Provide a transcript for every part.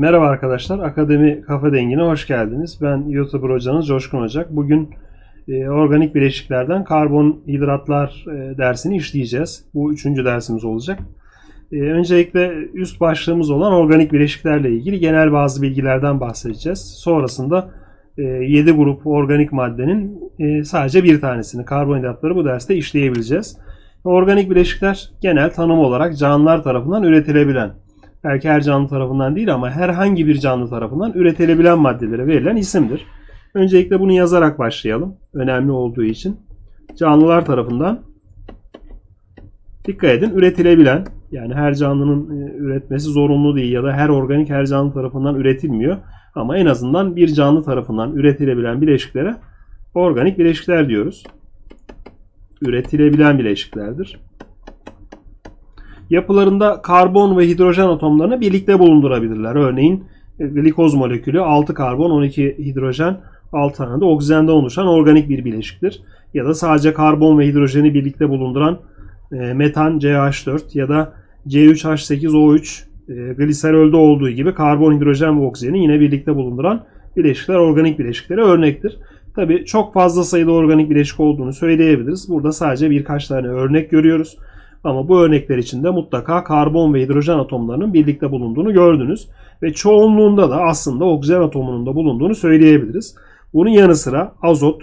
Merhaba arkadaşlar, Akademi Kafa Dengi'ne hoş geldiniz. Ben YouTuber hocanız Coşkun Ocak. Bugün e, organik bileşiklerden karbonhidratlar e, dersini işleyeceğiz. Bu üçüncü dersimiz olacak. E, öncelikle üst başlığımız olan organik bileşiklerle ilgili genel bazı bilgilerden bahsedeceğiz. Sonrasında e, 7 grup organik maddenin e, sadece bir tanesini, karbonhidratları bu derste işleyebileceğiz. Organik bileşikler genel tanım olarak canlılar tarafından üretilebilen, belki her canlı tarafından değil ama herhangi bir canlı tarafından üretilebilen maddelere verilen isimdir. Öncelikle bunu yazarak başlayalım. Önemli olduğu için. Canlılar tarafından dikkat edin üretilebilen yani her canlının e, üretmesi zorunlu değil ya da her organik her canlı tarafından üretilmiyor. Ama en azından bir canlı tarafından üretilebilen bileşiklere organik bileşikler diyoruz. Üretilebilen bileşiklerdir. Yapılarında karbon ve hidrojen atomlarını birlikte bulundurabilirler. Örneğin e, glikoz molekülü 6 karbon 12 hidrojen 6 tane de oksijenden oluşan organik bir bileşiktir. Ya da sadece karbon ve hidrojeni birlikte bulunduran e, metan CH4 ya da C3H8O3 e, gliserolde olduğu gibi karbon, hidrojen ve oksijeni yine birlikte bulunduran bileşikler organik bileşiklere örnektir. Tabi çok fazla sayıda organik bileşik olduğunu söyleyebiliriz. Burada sadece birkaç tane örnek görüyoruz. Ama bu örnekler içinde mutlaka karbon ve hidrojen atomlarının birlikte bulunduğunu gördünüz. Ve çoğunluğunda da aslında oksijen atomunun da bulunduğunu söyleyebiliriz. Bunun yanı sıra azot,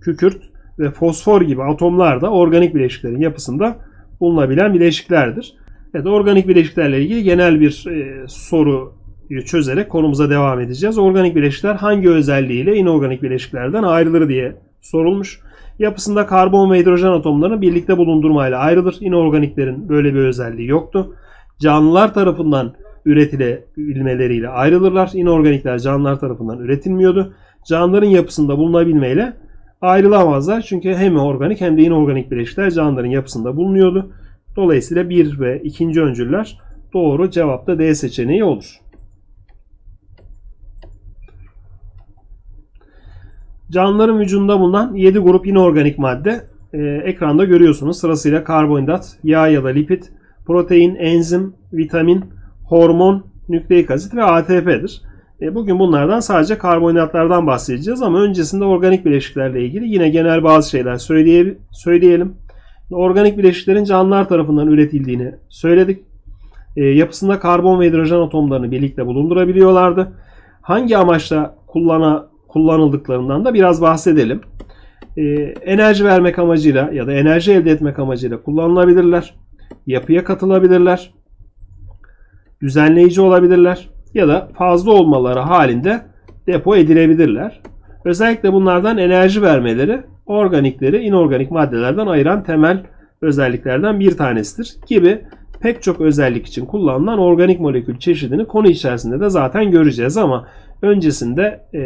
kükürt ve fosfor gibi atomlar da organik bileşiklerin yapısında bulunabilen bileşiklerdir. Evet, organik bileşiklerle ilgili genel bir e, soruyu çözerek konumuza devam edeceğiz. Organik bileşikler hangi özelliğiyle inorganik bileşiklerden ayrılır diye sorulmuş. Yapısında karbon ve hidrojen atomlarını birlikte bulundurmayla ayrılır. İnorganiklerin böyle bir özelliği yoktu. Canlılar tarafından üretilebilmeleriyle ayrılırlar. İnorganikler canlılar tarafından üretilmiyordu. Canlıların yapısında bulunabilmeyle ayrılamazlar. Çünkü hem organik hem de inorganik bileşikler canlıların yapısında bulunuyordu. Dolayısıyla 1 ve 2. öncüller doğru cevapta D seçeneği olur. Canlıların vücudunda bulunan 7 grup inorganik madde e, ekranda görüyorsunuz. Sırasıyla karbonhidrat, yağ ya da lipid, protein, enzim, vitamin, hormon, nükleik asit ve ATP'dir. E, bugün bunlardan sadece karbonhidratlardan bahsedeceğiz ama öncesinde organik bileşiklerle ilgili yine genel bazı şeyler söyleye, söyleyelim. Organik bileşiklerin canlılar tarafından üretildiğini söyledik. E, yapısında karbon ve hidrojen atomlarını birlikte bulundurabiliyorlardı. Hangi amaçla kullana, kullanıldıklarından da biraz bahsedelim. E, enerji vermek amacıyla ya da enerji elde etmek amacıyla kullanılabilirler. Yapıya katılabilirler. Düzenleyici olabilirler. Ya da fazla olmaları halinde depo edilebilirler. Özellikle bunlardan enerji vermeleri organikleri inorganik maddelerden ayıran temel özelliklerden bir tanesidir. Gibi pek çok özellik için kullanılan organik molekül çeşidini konu içerisinde de zaten göreceğiz ama öncesinde e,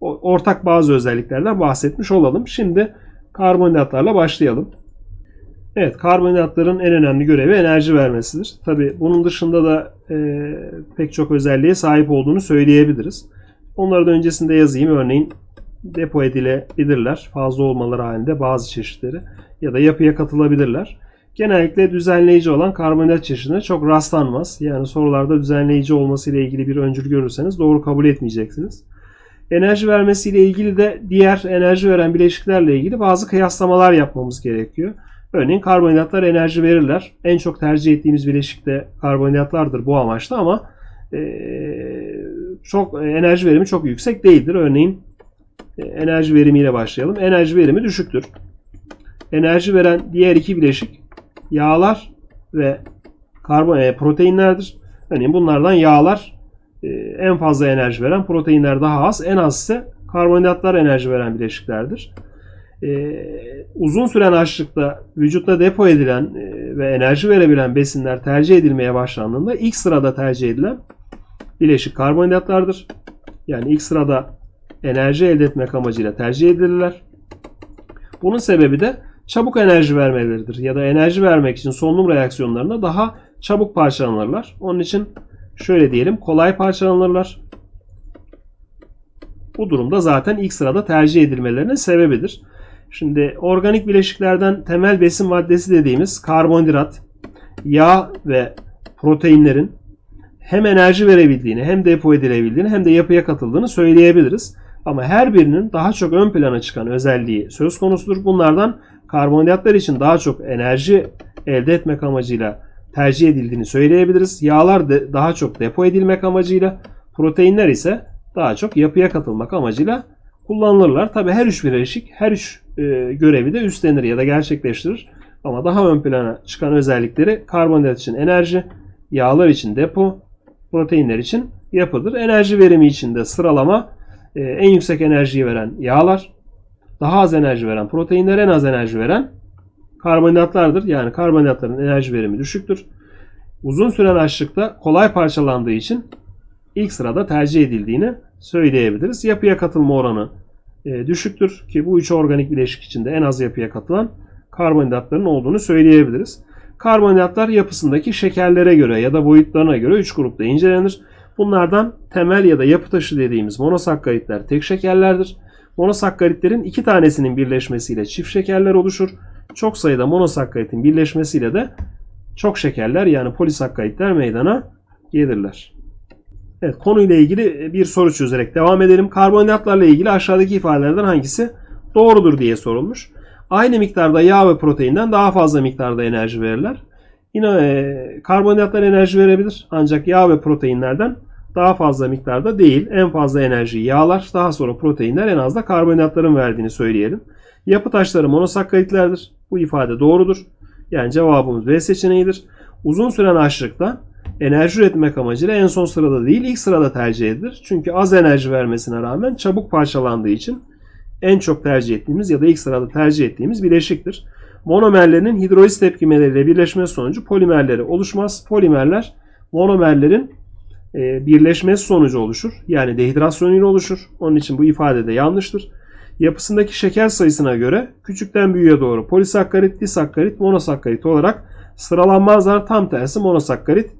ortak bazı özelliklerden bahsetmiş olalım. Şimdi karbonhidratlarla başlayalım. Evet, karbonhidratların en önemli görevi enerji vermesidir. Tabi bunun dışında da e, pek çok özelliğe sahip olduğunu söyleyebiliriz. Onları da öncesinde yazayım. Örneğin depo edilebilirler. Fazla olmaları halinde bazı çeşitleri ya da yapıya katılabilirler. Genellikle düzenleyici olan karbonhidrat çeşidine çok rastlanmaz. Yani sorularda düzenleyici olması ile ilgili bir öncül görürseniz doğru kabul etmeyeceksiniz. Enerji vermesiyle ilgili de diğer enerji veren bileşiklerle ilgili bazı kıyaslamalar yapmamız gerekiyor. Örneğin karbonhidratlar enerji verirler. En çok tercih ettiğimiz bileşik de karbonhidratlardır bu amaçla ama e, çok enerji verimi çok yüksek değildir. Örneğin enerji verimiyle başlayalım. Enerji verimi düşüktür. Enerji veren diğer iki bileşik yağlar ve karbon e, proteinlerdir. Örneğin bunlardan yağlar e, en fazla enerji veren, proteinler daha az, en az ise karbonhidratlar enerji veren bileşiklerdir. E, uzun süren açlıkta vücutta depo edilen e, ve enerji verebilen besinler tercih edilmeye başlandığında ilk sırada tercih edilen bileşik karbonhidratlardır. Yani ilk sırada enerji elde etmek amacıyla tercih edilirler. Bunun sebebi de çabuk enerji vermeleridir ya da enerji vermek için solunum reaksiyonlarında daha çabuk parçalanırlar. Onun için şöyle diyelim kolay parçalanırlar. Bu durumda zaten ilk sırada tercih edilmelerinin sebebidir. Şimdi organik bileşiklerden temel besin maddesi dediğimiz karbonhidrat, yağ ve proteinlerin hem enerji verebildiğini hem depo edilebildiğini hem de yapıya katıldığını söyleyebiliriz. Ama her birinin daha çok ön plana çıkan özelliği söz konusudur. Bunlardan karbonhidratlar için daha çok enerji elde etmek amacıyla tercih edildiğini söyleyebiliriz. Yağlar da daha çok depo edilmek amacıyla, proteinler ise daha çok yapıya katılmak amacıyla kullanılırlar. Tabi her üç bileşik her üç e, görevi de üstlenir ya da gerçekleştirir. Ama daha ön plana çıkan özellikleri karbonhidrat için enerji, yağlar için depo, proteinler için yapıdır. Enerji verimi için de sıralama e, en yüksek enerjiyi veren yağlar, daha az enerji veren proteinler, en az enerji veren karbonhidratlardır. Yani karbonhidratların enerji verimi düşüktür. Uzun süren açlıkta kolay parçalandığı için ilk sırada tercih edildiğini söyleyebiliriz. Yapıya katılma oranı e, düşüktür ki bu üç organik bileşik içinde en az yapıya katılan karbonhidratların olduğunu söyleyebiliriz. Karbonhidratlar yapısındaki şekerlere göre ya da boyutlarına göre 3 grupta incelenir. Bunlardan temel ya da yapı taşı dediğimiz monosakkaritler tek şekerlerdir. Monosakkaritlerin iki tanesinin birleşmesiyle çift şekerler oluşur. Çok sayıda monosakkaritin birleşmesiyle de çok şekerler yani polisakkaritler meydana gelirler. Evet konuyla ilgili bir soru çözerek devam edelim. Karbonhidratlarla ilgili aşağıdaki ifadelerden hangisi doğrudur diye sorulmuş. Aynı miktarda yağ ve proteinden daha fazla miktarda enerji verirler. Yine e, karbonhidratlar enerji verebilir ancak yağ ve proteinlerden daha fazla miktarda değil. En fazla enerjiyi yağlar, daha sonra proteinler en az da karbonhidratların verdiğini söyleyelim. Yapı taşları monosakkaritlerdir. Bu ifade doğrudur. Yani cevabımız B seçeneğidir. Uzun süren açlıkta enerji üretmek amacıyla en son sırada değil ilk sırada tercih edilir. Çünkü az enerji vermesine rağmen çabuk parçalandığı için en çok tercih ettiğimiz ya da ilk sırada tercih ettiğimiz bileşiktir. Monomerlerin hidroliz tepkimeleriyle birleşmesi sonucu polimerleri oluşmaz. Polimerler monomerlerin birleşmesi sonucu oluşur. Yani dehidrasyonuyla oluşur. Onun için bu ifade de yanlıştır. Yapısındaki şeker sayısına göre küçükten büyüğe doğru polisakkarit, disakkarit, monosakkarit olarak sıralanmazlar. Tam tersi monosakkarit,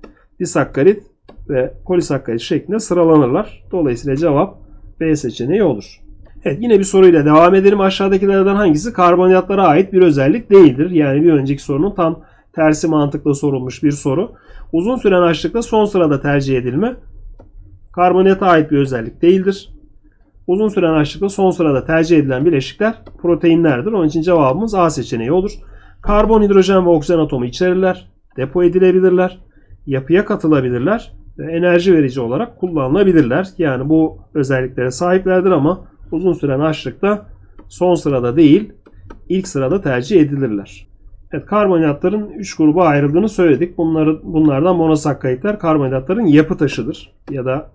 disakkarit ve polisakkarit şeklinde sıralanırlar. Dolayısıyla cevap B seçeneği olur. Evet yine bir soruyla devam edelim. Aşağıdakilerden hangisi karbonhidratlara ait bir özellik değildir? Yani bir önceki sorunun tam tersi mantıkla sorulmuş bir soru. Uzun süren açlıkta son sırada tercih edilme karbonhidrata ait bir özellik değildir. Uzun süren açlıkta son sırada tercih edilen bileşikler proteinlerdir. Onun için cevabımız A seçeneği olur. Karbon, hidrojen ve oksijen atomu içerirler. Depo edilebilirler. Yapıya katılabilirler. Ve enerji verici olarak kullanılabilirler. Yani bu özelliklere sahiplerdir ama uzun süren açlıkta son sırada değil ilk sırada tercih edilirler. Evet, karbonhidratların 3 gruba ayrıldığını söyledik. Bunları, bunlardan monosakkaritler karbonhidratların yapı taşıdır. Ya da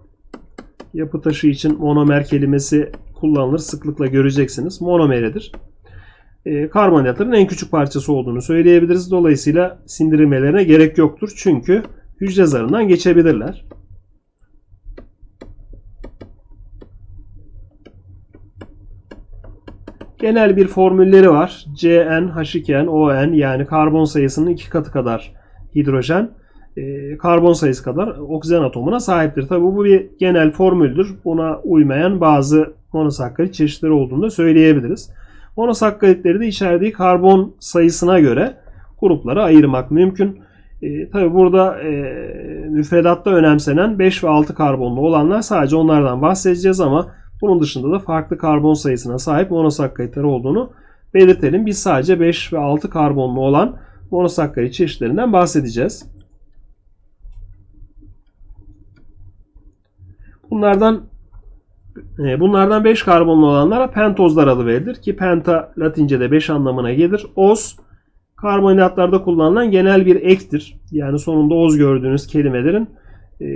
yapı taşı için monomer kelimesi kullanılır. Sıklıkla göreceksiniz. Monomeridir. E, karbonhidratların en küçük parçası olduğunu söyleyebiliriz. Dolayısıyla sindirilmelerine gerek yoktur. Çünkü hücre zarından geçebilirler. Genel bir formülleri var. Cn, H2n, ON yani karbon sayısının iki katı kadar hidrojen, e, karbon sayısı kadar oksijen atomuna sahiptir. Tabi bu bir genel formüldür. Buna uymayan bazı monosakkarit çeşitleri olduğunu da söyleyebiliriz. Monosakkaritleri de içerdiği karbon sayısına göre gruplara ayırmak mümkün. E, Tabi burada e, müfredatta önemsenen 5 ve 6 karbonlu olanlar sadece onlardan bahsedeceğiz ama bunun dışında da farklı karbon sayısına sahip monosakkaritler olduğunu belirtelim. Biz sadece 5 ve 6 karbonlu olan monosakkarit çeşitlerinden bahsedeceğiz. Bunlardan e, bunlardan 5 karbonlu olanlara pentozlar adı verilir ki penta Latince'de 5 anlamına gelir. Oz karbonhidratlarda kullanılan genel bir ektir. Yani sonunda oz gördüğünüz kelimelerin e,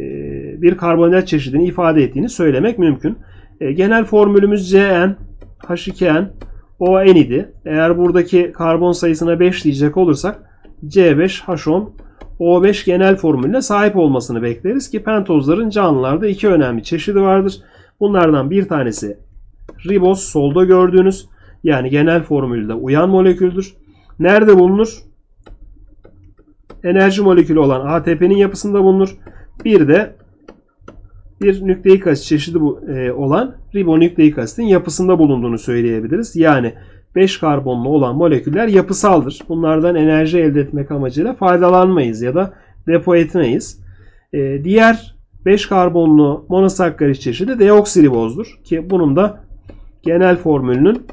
bir karbonhidrat çeşidini ifade ettiğini söylemek mümkün. E, genel formülümüz Cn, H2n, ON idi. Eğer buradaki karbon sayısına 5 diyecek olursak C5, H10, O5 genel formülüne sahip olmasını bekleriz ki pentozların canlılarda iki önemli çeşidi vardır. Bunlardan bir tanesi riboz solda gördüğünüz yani genel formülde uyan moleküldür. Nerede bulunur? Enerji molekülü olan ATP'nin yapısında bulunur. Bir de bir nükleik asit çeşidi e, olan ribonükleik asitin yapısında bulunduğunu söyleyebiliriz. Yani 5 karbonlu olan moleküller yapısaldır. Bunlardan enerji elde etmek amacıyla faydalanmayız ya da depo etmeyiz. E, diğer 5 karbonlu monosakkarit çeşidi deoksiribozdur ki bunun da genel formülünün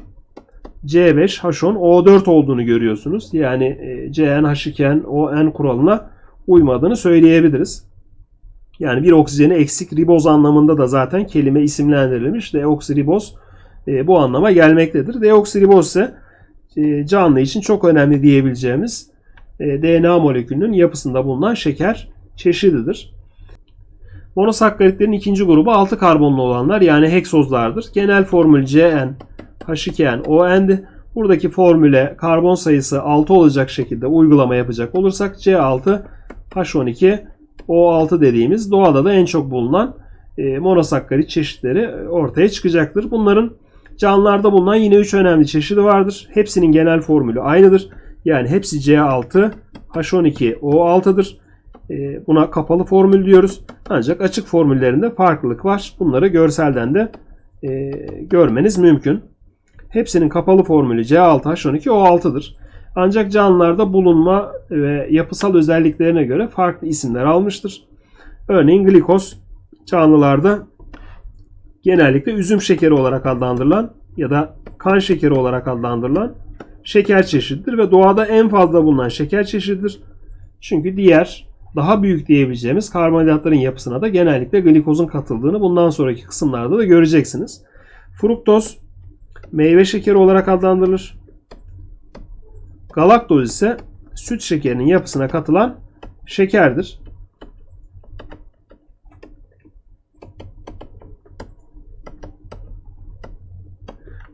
C5H10O4 olduğunu görüyorsunuz. Yani e, CnH2n kuralına uymadığını söyleyebiliriz. Yani bir oksijeni eksik riboz anlamında da zaten kelime isimlendirilmiş. Deoksiriboz e, bu anlama gelmektedir. Deoksiriboz ise e, canlı için çok önemli diyebileceğimiz e, DNA molekülünün yapısında bulunan şeker çeşididir. Monosakkaritlerin ikinci grubu 6 karbonlu olanlar yani heksozlardır. Genel formül CN, H2N, ON'di. Buradaki formüle karbon sayısı 6 olacak şekilde uygulama yapacak olursak C6, H12, O6 dediğimiz doğada da en çok bulunan e, monosakkarit çeşitleri ortaya çıkacaktır. Bunların canlılarda bulunan yine 3 önemli çeşidi vardır. Hepsinin genel formülü aynıdır. Yani hepsi C6, H12, O6'dır. E, buna kapalı formül diyoruz. Ancak açık formüllerinde farklılık var. Bunları görselden de e, görmeniz mümkün. Hepsinin kapalı formülü C6H12O6'dır. Ancak canlılarda bulunma ve yapısal özelliklerine göre farklı isimler almıştır. Örneğin glikoz canlılarda genellikle üzüm şekeri olarak adlandırılan ya da kan şekeri olarak adlandırılan şeker çeşididir ve doğada en fazla bulunan şeker çeşididir. Çünkü diğer daha büyük diyebileceğimiz karbonhidratların yapısına da genellikle glikozun katıldığını bundan sonraki kısımlarda da göreceksiniz. Fruktoz meyve şekeri olarak adlandırılır. Galaktoz ise süt şekerinin yapısına katılan şekerdir.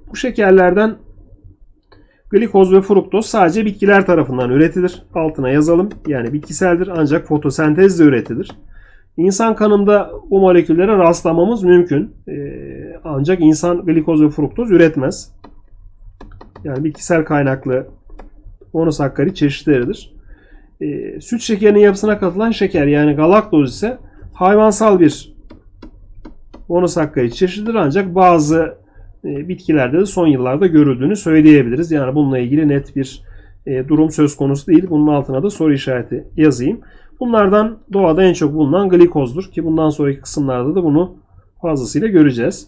Bu şekerlerden glikoz ve fruktoz sadece bitkiler tarafından üretilir. Altına yazalım. Yani bitkiseldir ancak fotosentezle üretilir. İnsan kanında bu moleküllere rastlamamız mümkün. Ee, ancak insan glikoz ve fruktoz üretmez. Yani bitkisel kaynaklı monosakkarit çeşitleridir. Ee, süt şekerinin yapısına katılan şeker yani galaktoz ise hayvansal bir monosakkarit çeşididir ancak bazı e, bitkilerde de son yıllarda görüldüğünü söyleyebiliriz. Yani bununla ilgili net bir e, durum söz konusu değil. Bunun altına da soru işareti yazayım. Bunlardan doğada en çok bulunan glikozdur ki bundan sonraki kısımlarda da bunu fazlasıyla göreceğiz.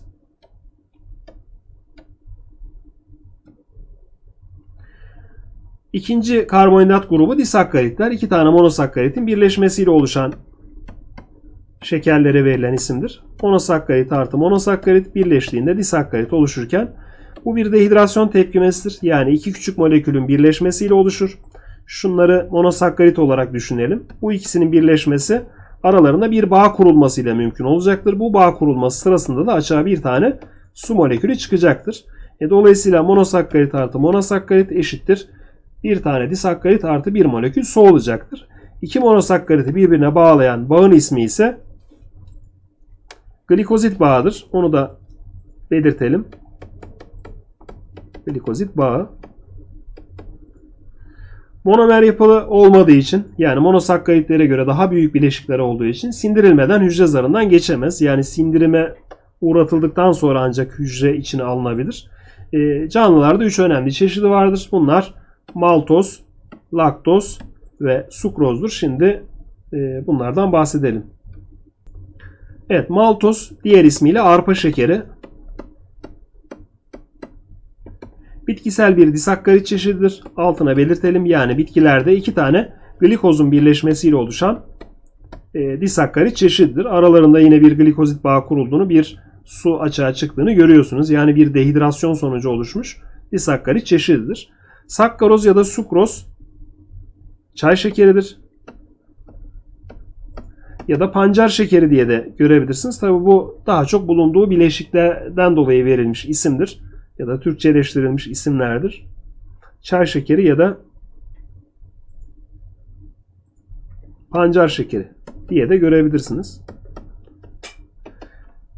İkinci karbonhidrat grubu disakkaritler. İki tane monosakkaritin birleşmesiyle oluşan şekerlere verilen isimdir. Monosakkarit artı monosakkarit birleştiğinde disakkarit oluşurken bu bir dehidrasyon tepkimesidir. Yani iki küçük molekülün birleşmesiyle oluşur. Şunları monosakkarit olarak düşünelim. Bu ikisinin birleşmesi aralarında bir bağ kurulmasıyla mümkün olacaktır. Bu bağ kurulması sırasında da açığa bir tane su molekülü çıkacaktır. E, dolayısıyla monosakkarit artı monosakkarit eşittir. Bir tane disakkarit artı bir molekül su olacaktır. İki monosakkariti birbirine bağlayan bağın ismi ise glikozit bağıdır. Onu da belirtelim. Glikozit bağı. Monomer yapılı olmadığı için yani monosakkaritlere göre daha büyük bileşikler olduğu için sindirilmeden hücre zarından geçemez. Yani sindirime uğratıldıktan sonra ancak hücre içine alınabilir. E, canlılarda 3 önemli çeşidi vardır. Bunlar maltoz, laktoz ve sukrozdur. Şimdi e, bunlardan bahsedelim. Evet maltoz diğer ismiyle arpa şekeri. Bitkisel bir disakkarit çeşididir. Altına belirtelim. Yani bitkilerde iki tane glikozun birleşmesiyle oluşan e, disakkarit çeşididir. Aralarında yine bir glikozit bağı kurulduğunu, bir su açığa çıktığını görüyorsunuz. Yani bir dehidrasyon sonucu oluşmuş disakkarit çeşididir. Sakkaroz ya da sukroz çay şekeridir. Ya da pancar şekeri diye de görebilirsiniz. Tabi bu daha çok bulunduğu bileşiklerden dolayı verilmiş isimdir. Ya da Türkçeleştirilmiş isimlerdir. Çay şekeri ya da pancar şekeri diye de görebilirsiniz.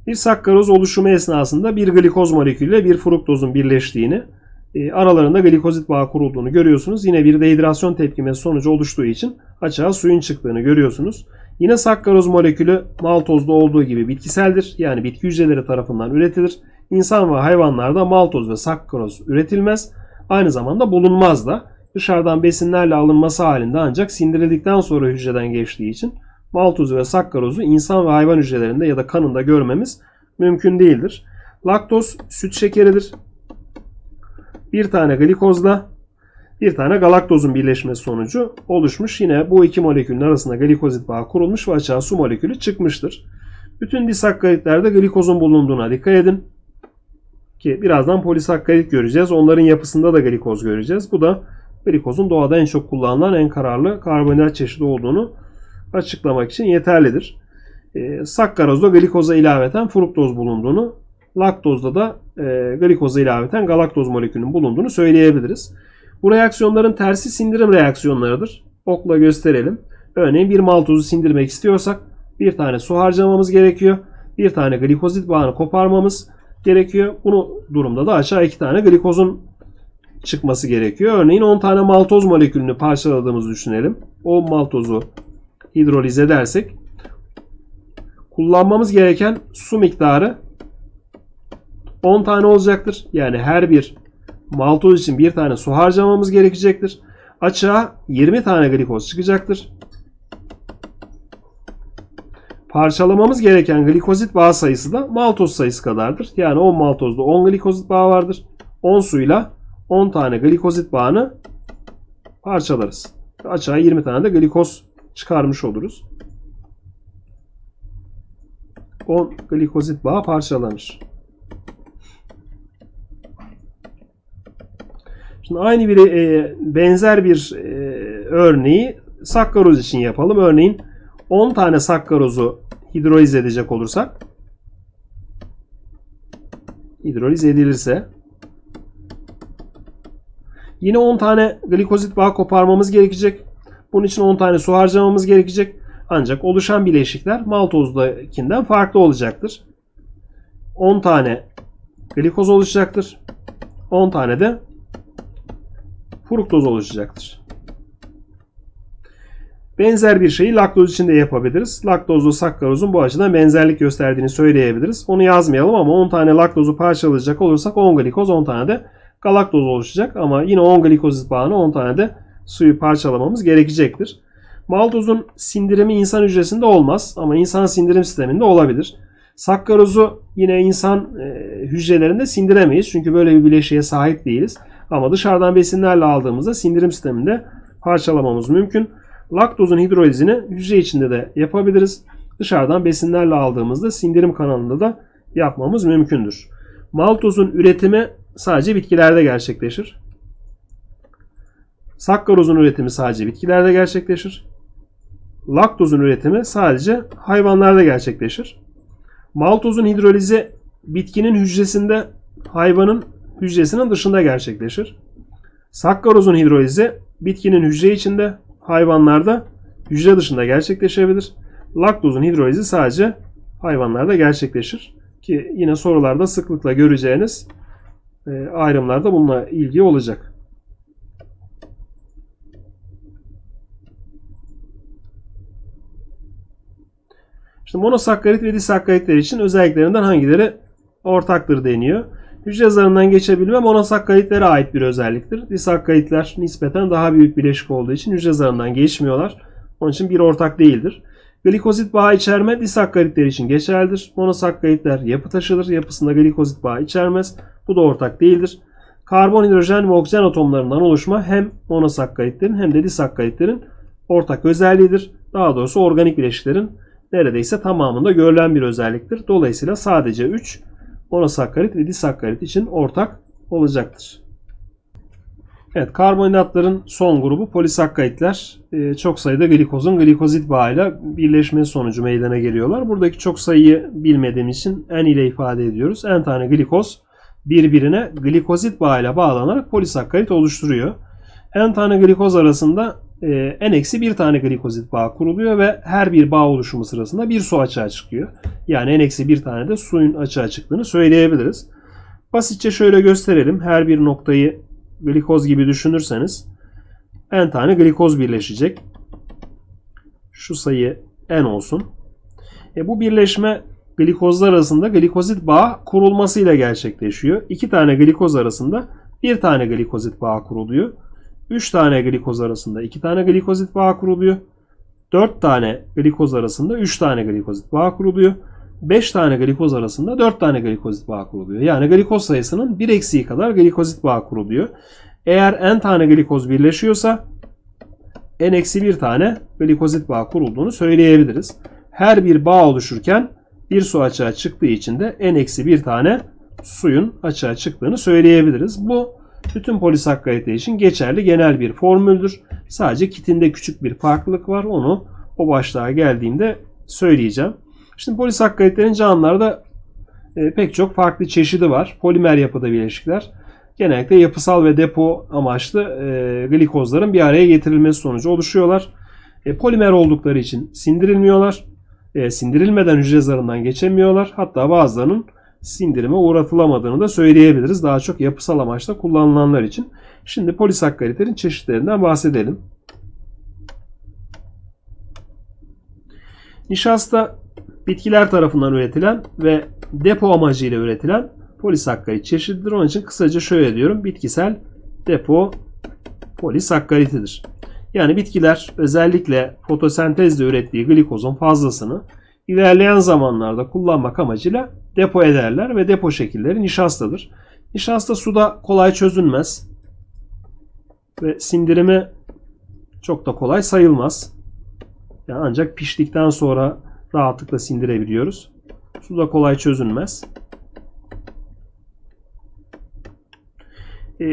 Bir sakkaroz oluşumu esnasında bir glikoz molekülüyle bir fruktozun birleştiğini aralarında glikozit bağı kurulduğunu görüyorsunuz. Yine bir dehidrasyon tepkimesi sonucu oluştuğu için açığa suyun çıktığını görüyorsunuz. Yine sakkaroz molekülü maltozda olduğu gibi bitkiseldir. Yani bitki hücreleri tarafından üretilir. İnsan ve hayvanlarda maltoz ve sakkaroz üretilmez. Aynı zamanda bulunmaz da. Dışarıdan besinlerle alınması halinde ancak sindirildikten sonra hücreden geçtiği için maltozu ve sakkarozu insan ve hayvan hücrelerinde ya da kanında görmemiz mümkün değildir. Laktoz süt şekeridir. Bir tane glikozla bir tane galaktozun birleşmesi sonucu oluşmuş. Yine bu iki molekülün arasında glikozit bağı kurulmuş ve açığa su molekülü çıkmıştır. Bütün disakkaritlerde glikozun bulunduğuna dikkat edin. Ki birazdan polisakkarit göreceğiz. Onların yapısında da glikoz göreceğiz. Bu da glikozun doğada en çok kullanılan en kararlı karbonhidrat çeşidi olduğunu açıklamak için yeterlidir. E, sakkarozda glikoza ilaveten fruktoz bulunduğunu, laktozda da e, glikoza ilaveten galaktoz molekülünün bulunduğunu söyleyebiliriz. Bu reaksiyonların tersi sindirim reaksiyonlarıdır. Okla gösterelim. Örneğin bir maltozu sindirmek istiyorsak bir tane su harcamamız gerekiyor. Bir tane glikozit bağını koparmamız gerekiyor. Bunu durumda da aşağı iki tane glikozun çıkması gerekiyor. Örneğin 10 tane maltoz molekülünü parçaladığımızı düşünelim. O maltozu hidroliz edersek kullanmamız gereken su miktarı 10 tane olacaktır. Yani her bir maltoz için bir tane su harcamamız gerekecektir. Açığa 20 tane glikoz çıkacaktır. Parçalamamız gereken glikozit bağ sayısı da maltoz sayısı kadardır. Yani 10 maltozda 10 glikozit bağı vardır. 10 suyla 10 tane glikozit bağını parçalarız. Açığa 20 tane de glikoz çıkarmış oluruz. 10 glikozit bağı parçalanır. Şimdi aynı bir e, benzer bir e, örneği sakkaroz için yapalım. Örneğin 10 tane sakkarozu hidroliz edecek olursak hidroliz edilirse yine 10 tane glikozit bağ koparmamız gerekecek. Bunun için 10 tane su harcamamız gerekecek. Ancak oluşan bileşikler maltozdakinden farklı olacaktır. 10 tane glikoz oluşacaktır. 10 tane de fruktoz oluşacaktır. Benzer bir şeyi laktoz için de yapabiliriz. Laktozlu sakkarozun bu açıdan benzerlik gösterdiğini söyleyebiliriz. Onu yazmayalım ama 10 tane laktozu parçalayacak olursak 10 glikoz 10 tane de galaktoz oluşacak. Ama yine 10 glikozit bağını 10 tane de suyu parçalamamız gerekecektir. Maltozun sindirimi insan hücresinde olmaz ama insan sindirim sisteminde olabilir. Sakkarozu yine insan e, hücrelerinde sindiremeyiz çünkü böyle bir bileşiğe sahip değiliz. Ama dışarıdan besinlerle aldığımızda sindirim sisteminde parçalamamız mümkün. Laktozun hidrolizini hücre içinde de yapabiliriz. Dışarıdan besinlerle aldığımızda sindirim kanalında da yapmamız mümkündür. Maltozun üretimi sadece bitkilerde gerçekleşir. Sakkarozun üretimi sadece bitkilerde gerçekleşir. Laktozun üretimi sadece hayvanlarda gerçekleşir. Maltozun hidrolizi bitkinin hücresinde hayvanın hücresinin dışında gerçekleşir. Sakkarozun hidrolizi bitkinin hücre içinde, hayvanlarda hücre dışında gerçekleşebilir. Laktozun hidrolizi sadece hayvanlarda gerçekleşir. Ki yine sorularda sıklıkla göreceğiniz e, ayrımlarda bununla ilgili olacak. İşte monosakkarit ve disakkaritler için özelliklerinden hangileri ortaktır deniyor. Hücre zarından geçebilme monosakkaritlere ait bir özelliktir. Disakkaritler nispeten daha büyük bileşik olduğu için hücre zarından geçmiyorlar. Onun için bir ortak değildir. Glikozit bağı içerme disakkaritler için geçerlidir. Monosakkaritler yapı taşıdır. Yapısında glikozit bağı içermez. Bu da ortak değildir. Karbon, hidrojen ve oksijen atomlarından oluşma hem monosakkaritlerin hem de disakkaritlerin ortak özelliğidir. Daha doğrusu organik bileşiklerin neredeyse tamamında görülen bir özelliktir. Dolayısıyla sadece 3 monosakkarit ve disakkarit için ortak olacaktır. Evet, karbonhidratların son grubu polisakkaritler. Ee, çok sayıda glikozun glikozit bağıyla birleşmesi sonucu meydana geliyorlar. Buradaki çok sayıyı bilmediğim için n ile ifade ediyoruz. n tane glikoz birbirine glikozit bağıyla bağlanarak polisakkarit oluşturuyor. n tane glikoz arasında e, n-1 tane glikozit bağı kuruluyor ve her bir bağ oluşumu sırasında bir su açığa çıkıyor. Yani n-1 tane de suyun açığa çıktığını söyleyebiliriz. Basitçe şöyle gösterelim. Her bir noktayı glikoz gibi düşünürseniz n tane glikoz birleşecek. Şu sayı n olsun. E, bu birleşme glikozlar arasında glikozit bağı kurulmasıyla gerçekleşiyor. İki tane glikoz arasında bir tane glikozit bağı kuruluyor. 3 tane glikoz arasında 2 tane glikozit bağı kuruluyor. 4 tane glikoz arasında 3 tane glikozit bağ kuruluyor. 5 tane glikoz arasında 4 tane glikozit bağ kuruluyor. Yani glikoz sayısının 1 eksiği kadar glikozit bağ kuruluyor. Eğer n tane glikoz birleşiyorsa n eksi 1 tane glikozit bağ kurulduğunu söyleyebiliriz. Her bir bağ oluşurken bir su açığa çıktığı için de n eksi 1 tane suyun açığa çıktığını söyleyebiliriz. Bu bütün polisakkarite için geçerli genel bir formüldür. Sadece kitinde küçük bir farklılık var. Onu o başlığa geldiğimde söyleyeceğim. Şimdi polisakkaritlerin canlılarda e, pek çok farklı çeşidi var. Polimer yapıda bileşikler. Genellikle yapısal ve depo amaçlı e, glikozların bir araya getirilmesi sonucu oluşuyorlar. E, polimer oldukları için sindirilmiyorlar. Sindirilmeden hücre zarından geçemiyorlar. Hatta bazılarının sindirime uğratılamadığını da söyleyebiliriz. Daha çok yapısal amaçla kullanılanlar için. Şimdi polisakkaritlerin çeşitlerinden bahsedelim. Nişasta bitkiler tarafından üretilen ve depo amacıyla üretilen polisakkarit çeşididir. Onun için kısaca şöyle diyorum. Bitkisel depo polisakkaritidir. Yani bitkiler özellikle fotosentezle ürettiği glikozun fazlasını ilerleyen zamanlarda kullanmak amacıyla depo ederler ve depo şekilleri nişastadır. Nişasta suda kolay çözünmez ve sindirimi çok da kolay sayılmaz. Yani ancak piştikten sonra rahatlıkla sindirebiliyoruz. Suda kolay çözünmez. E,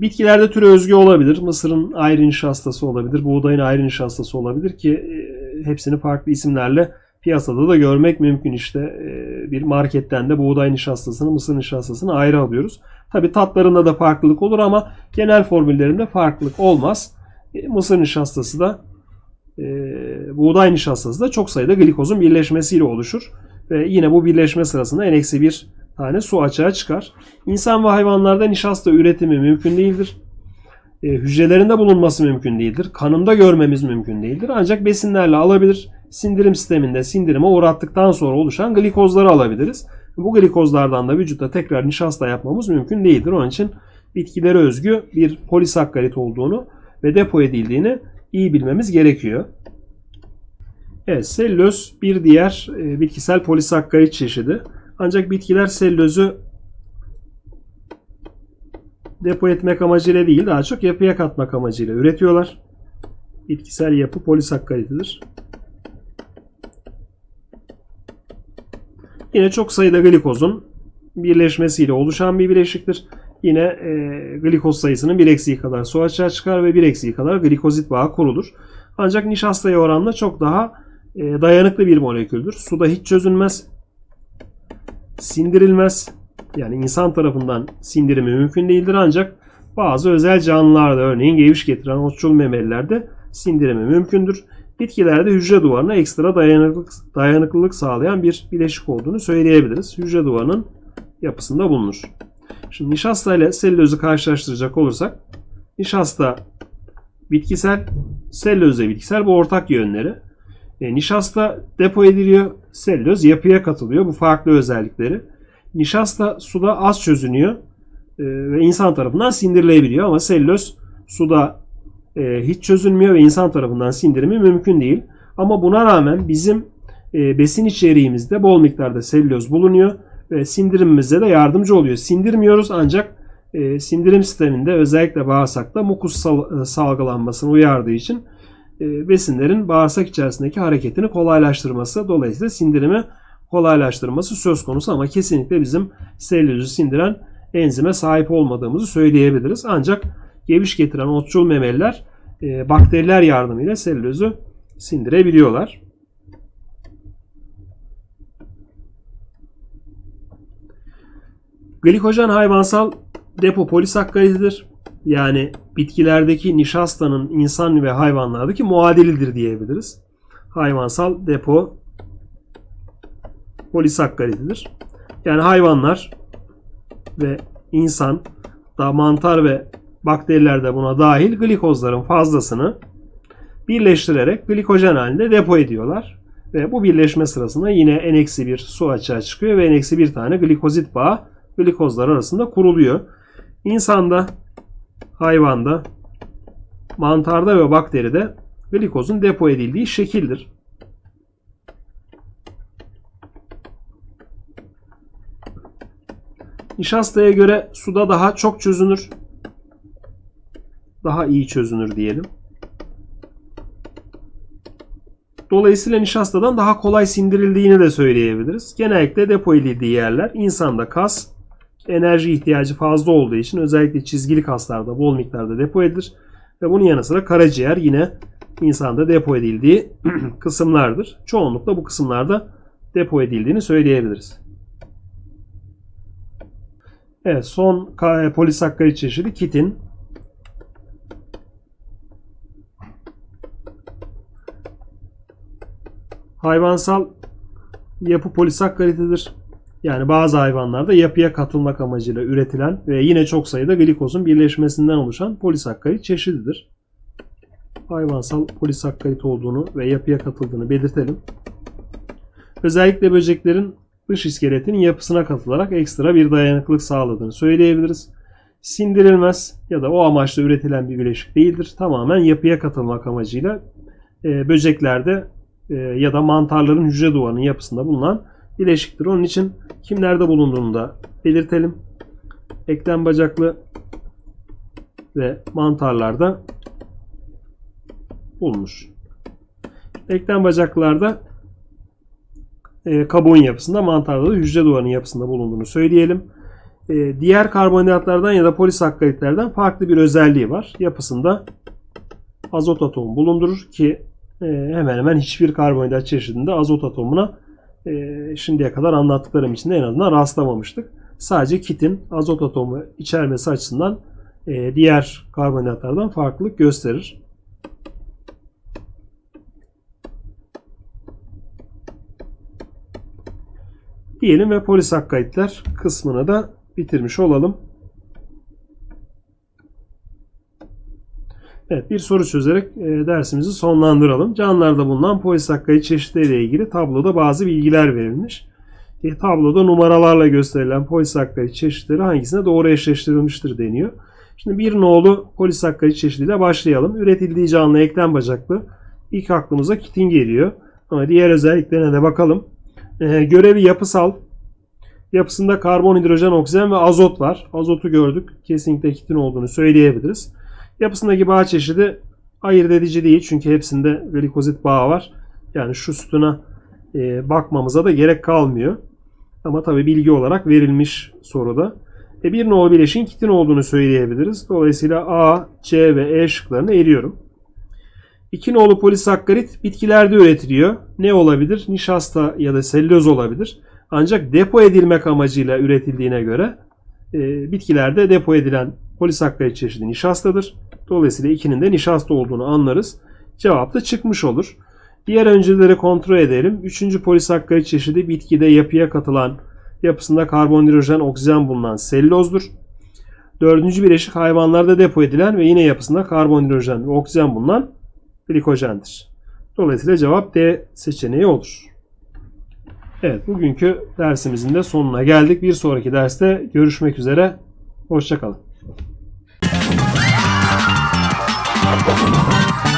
bitkilerde türü özgü olabilir. Mısırın ayrı nişastası olabilir. Buğdayın ayrı nişastası olabilir ki e, hepsini farklı isimlerle piyasada da görmek mümkün. İşte e, bir marketten de buğday nişastasını, mısır nişastasını ayrı alıyoruz. Tabi tatlarında da farklılık olur ama genel formüllerinde farklılık olmaz. E, mısır nişastası da e, buğday nişastası da çok sayıda glikozun birleşmesiyle oluşur. Ve yine bu birleşme sırasında n-1 tane su açığa çıkar. İnsan ve hayvanlarda nişasta üretimi mümkün değildir. E, hücrelerinde bulunması mümkün değildir. Kanında görmemiz mümkün değildir. Ancak besinlerle alabilir. Sindirim sisteminde sindirime uğrattıktan sonra oluşan glikozları alabiliriz. Bu glikozlardan da vücutta tekrar nişasta yapmamız mümkün değildir. Onun için bitkilere özgü bir polisakkarit olduğunu ve depo edildiğini iyi bilmemiz gerekiyor. Evet, sellöz bir diğer e, bitkisel polisakkarit çeşidi. Ancak bitkiler sellözü depo etmek amacıyla değil, daha çok yapıya katmak amacıyla üretiyorlar. Bitkisel yapı polisakkaritidir. Yine çok sayıda glikozun birleşmesiyle oluşan bir bileşiktir. Yine e, glikoz sayısının bir eksiği kadar su açığa çıkar ve bir eksiği kadar glikozit bağı kurulur. Ancak nişastaya oranla çok daha e, dayanıklı bir moleküldür. Suda hiç çözünmez, sindirilmez. Yani insan tarafından sindirimi mümkün değildir ancak bazı özel canlılarda örneğin geviş getiren otçul memelilerde sindirimi mümkündür. Bitkilerde hücre duvarına ekstra dayanıklılık, dayanıklılık sağlayan bir bileşik olduğunu söyleyebiliriz. Hücre duvarının yapısında bulunur. Şimdi nişasta ile sellüzü karşılaştıracak olursak nişasta bitkisel, sellüz de bitkisel bu ortak yönleri. E, nişasta depo ediliyor, sellüz yapıya katılıyor. Bu farklı özellikleri. Nişasta suda az çözünüyor e, ve insan tarafından sindirilebiliyor ama sellüz suda e, hiç çözülmüyor ve insan tarafından sindirimi mümkün değil. Ama buna rağmen bizim e, besin içeriğimizde bol miktarda sellüloz bulunuyor ve sindirimimize de yardımcı oluyor. Sindirmiyoruz ancak e, sindirim sisteminde özellikle bağırsakta mukus sal- e, salgılanmasını uyardığı için e, besinlerin bağırsak içerisindeki hareketini kolaylaştırması dolayısıyla sindirimi kolaylaştırması söz konusu ama kesinlikle bizim sellüzü sindiren enzime sahip olmadığımızı söyleyebiliriz. Ancak geviş getiren otçul memeliler e, bakteriler yardımıyla sellüzü sindirebiliyorlar. Glikojen hayvansal depo polisakkaritidir. Yani bitkilerdeki nişastanın insan ve hayvanlardaki muadilidir diyebiliriz. Hayvansal depo polisakkaritidir. Yani hayvanlar ve insan da mantar ve bakteriler de buna dahil glikozların fazlasını birleştirerek glikojen halinde depo ediyorlar. Ve bu birleşme sırasında yine N-1 su açığa çıkıyor ve N-1 tane glikozit bağı glikozlar arasında kuruluyor. İnsanda, hayvanda, mantarda ve bakteride glikozun depo edildiği şekildir. Nişastaya göre suda daha çok çözünür. Daha iyi çözünür diyelim. Dolayısıyla nişastadan daha kolay sindirildiğini de söyleyebiliriz. Genellikle depo edildiği yerler insanda kas, enerji ihtiyacı fazla olduğu için özellikle çizgili kaslarda bol miktarda depo edilir. Ve bunun yanı sıra karaciğer yine insanda depo edildiği kısımlardır. Çoğunlukla bu kısımlarda depo edildiğini söyleyebiliriz. Evet son ka- polisakkarit çeşidi kitin. Hayvansal yapı polisakkaritidir. Yani bazı hayvanlarda yapıya katılmak amacıyla üretilen ve yine çok sayıda glikozun birleşmesinden oluşan polisakkarit çeşididir. Hayvansal polisakkarit olduğunu ve yapıya katıldığını belirtelim. Özellikle böceklerin dış iskeletinin yapısına katılarak ekstra bir dayanıklılık sağladığını söyleyebiliriz. Sindirilmez ya da o amaçla üretilen bir bileşik değildir. Tamamen yapıya katılmak amacıyla e, böceklerde e, ya da mantarların hücre duvarının yapısında bulunan bileşiktir. Onun için kimlerde bulunduğunu da belirtelim. Eklem bacaklı ve mantarlarda bulunur. Eklem bacaklılarda e, kabuğun yapısında, mantarda da hücre duvarının yapısında bulunduğunu söyleyelim. E, diğer karbonhidratlardan ya da polisakkaritlerden farklı bir özelliği var. Yapısında azot atomu bulundurur ki e, hemen hemen hiçbir karbonhidrat çeşidinde azot atomuna e, şimdiye kadar anlattıklarım içinde en azından rastlamamıştık. Sadece kitin azot atomu içermesi açısından e, diğer karbonhidratlardan farklılık gösterir. Diyelim ve polisakkaritler kısmını da bitirmiş olalım. Evet bir soru çözerek e, dersimizi sonlandıralım. Canlılarda bulunan polisakkarit çeşitleriyle ilgili tabloda bazı bilgiler verilmiş. E, tabloda numaralarla gösterilen polisakkarit çeşitleri hangisine doğru eşleştirilmiştir deniyor. Şimdi bir nolu polisakkarit çeşidiyle başlayalım. Üretildiği canlı eklem bacaklı. İlk aklımıza kitin geliyor. Ama diğer özelliklerine de bakalım. E, görevi yapısal. Yapısında karbon, hidrojen, oksijen ve azot var. Azotu gördük. Kesinlikle kitin olduğunu söyleyebiliriz. Yapısındaki bağ çeşidi ayırt edici değil. Çünkü hepsinde glikozit bağı var. Yani şu sütuna e, bakmamıza da gerek kalmıyor. Ama tabi bilgi olarak verilmiş soruda. E, bir nolu bileşiğin kitin olduğunu söyleyebiliriz. Dolayısıyla A, C ve E şıklarını eliyorum. İki nolu polisakkarit bitkilerde üretiliyor. Ne olabilir? Nişasta ya da selüloz olabilir. Ancak depo edilmek amacıyla üretildiğine göre e, bitkilerde depo edilen polisakkarit çeşidi nişastadır. Dolayısıyla ikinin de nişasta olduğunu anlarız. Cevap da çıkmış olur. Diğer önceleri kontrol edelim. Üçüncü polisakkarit çeşidi bitkide yapıya katılan, yapısında karbon, hidrojen, oksijen bulunan selülozdur. Dördüncü bileşik hayvanlarda depo edilen ve yine yapısında karbon, hidrojen ve oksijen bulunan glikojendir. Dolayısıyla cevap D seçeneği olur. Evet bugünkü dersimizin de sonuna geldik. Bir sonraki derste görüşmek üzere. Hoşçakalın. i'll be